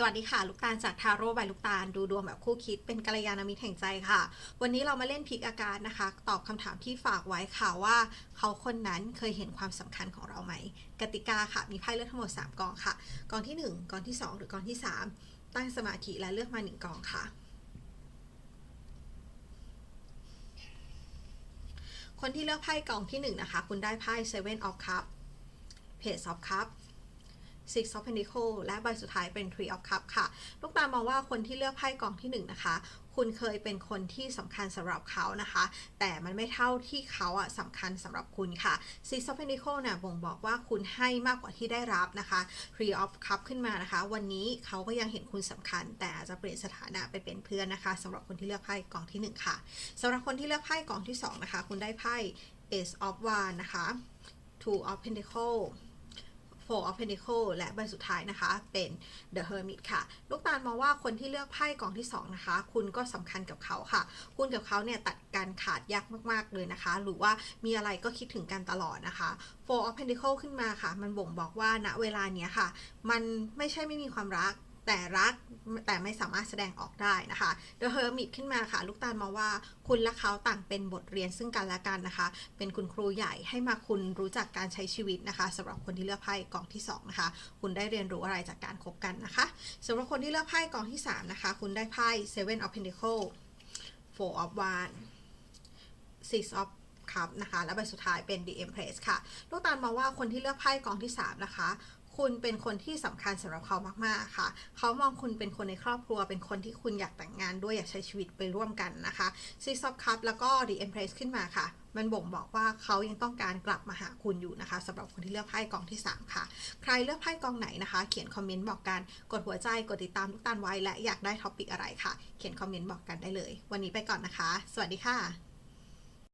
สวัสดีค่ะ ลูกตาลจากทาโร่ใบลูกตาลดูดวงแบบคู่คิดเป็นกัลยาณมิตรแห่งใจค่ะ วันนี้เรามาเล่นพิกอาการนะคะ ตอบคำถามที่ฝากไว้ค่ะว่า เขาคนนั้นเคยเห็นความสำคัญของเราไหม กติกาค่ะ มีไพ่เลือกทั้งหมด 3กองค่ะ กองที่ 1 กองที่ 2 หรือกองที่ 3 ตั้งสมาธิและเลือกมา1กองค่ะ คนที่เลือกไพ่กองที่ 1 นะคะ คุณได้ไพ่ Seven of Cup Page of Cup Six of Pentacle และใบสุดท้ายเป็น Three of Cup ค่ะ ลูกตาลมองว่าคนที่เลือกไพ่กองที่1นนะคะคุณเคยเป็นคนที่สำคัญสำหรับเขานะคะ แต่มันไม่เท่าที่เขาอะสำคัญสำหรับคุณค่ะ Six of Pentacle เนี่ยบ่งบอกว่าคุณให้มากกว่าที่ได้รับนะคะ Three of Cup ขึ้นมานะคะ วันนี้เขาก็ยังเห็นคุณสำคัญ แต่อาจจะเปลี่ยนสถานะไปเป็นเพื่อนนะคะสำหรับคนที่เลือกไพ่กองที่หนึ่งค่ะสำหรับคนที่เลือกไพ่กองที่สองนะคะ คุณได้ไพ่ Ace of w a n d นะคะ Two of Pentacle Four of Pentacle และใบสุดท้ายนะคะ เป็น The Hermit ค่ะ ลูกตาลมองว่าคนที่เลือกไพ่กองที่ 2 นะคะ คุณก็สำคัญกับเขาค่ะ คุณกับเขาเนี่ยตัดการขาดยากมาก ๆ เลยนะคะ หรือว่ามีอะไรก็คิดถึงกันตลอดนะคะ Four of Pentacle ขึ้นมาค่ะ มันบ่งบอกว่าณเวลาเนี้ยค่ะ มันไม่ใช่ไม่มีความรัก แต่รักแต่ไม่สามารถแสดงออกได้นะคะ The Hermit ขึ้นมาค่ะ ลูกตาลมาว่าคุณและเขาต่างเป็นบทเรียนซึ่งกันและกันนะคะ เป็นคุณครูใหญ่ให้มาคุณรู้จักการใช้ชีวิตนะคะสำหรับคนที่เลือกไพ่กองที่2นะคะคุณได้เรียนรู้อะไรจากการคบกันนะคะสำหรับคนที่เลือกไพ่กองที่3นะคะคุณได้ไพ่ Seven of Pentacle Four of Wands Six of ครับนะคะ และใบสุดท้ายเป็น The Empress ค่ะ ลูกตาลมองว่าคนที่เลือกไพ่กองที่ 3 นะคะ คุณเป็นคนที่สำคัญสำหรับเขามากๆค่ะ เขามองคุณเป็นคนในครอบครัว เป็นคนที่คุณอยากแต่งงานด้วยอยากใช้ชีวิตไปร่วมกันนะคะ Six of Cups แล้วก็ The Empress ขึ้นมาค่ะ มันบ่งบอกว่าเขายังต้องการกลับมาหาคุณอยู่นะคะสำหรับคนที่เลือกไพ่กองที่ 3 ค่ะ ใครเลือกไพ่กองไหนนะคะ เขียนคอมเมนต์บอกกัน กดหัวใจ กดติดตามทุกตานไว้และอยากได้ท็อปิกอะไรค่ะ เขียนคอมเมนต์บอกกันได้เลย วันนี้ไปก่อนนะคะ สวัสดีค่ะ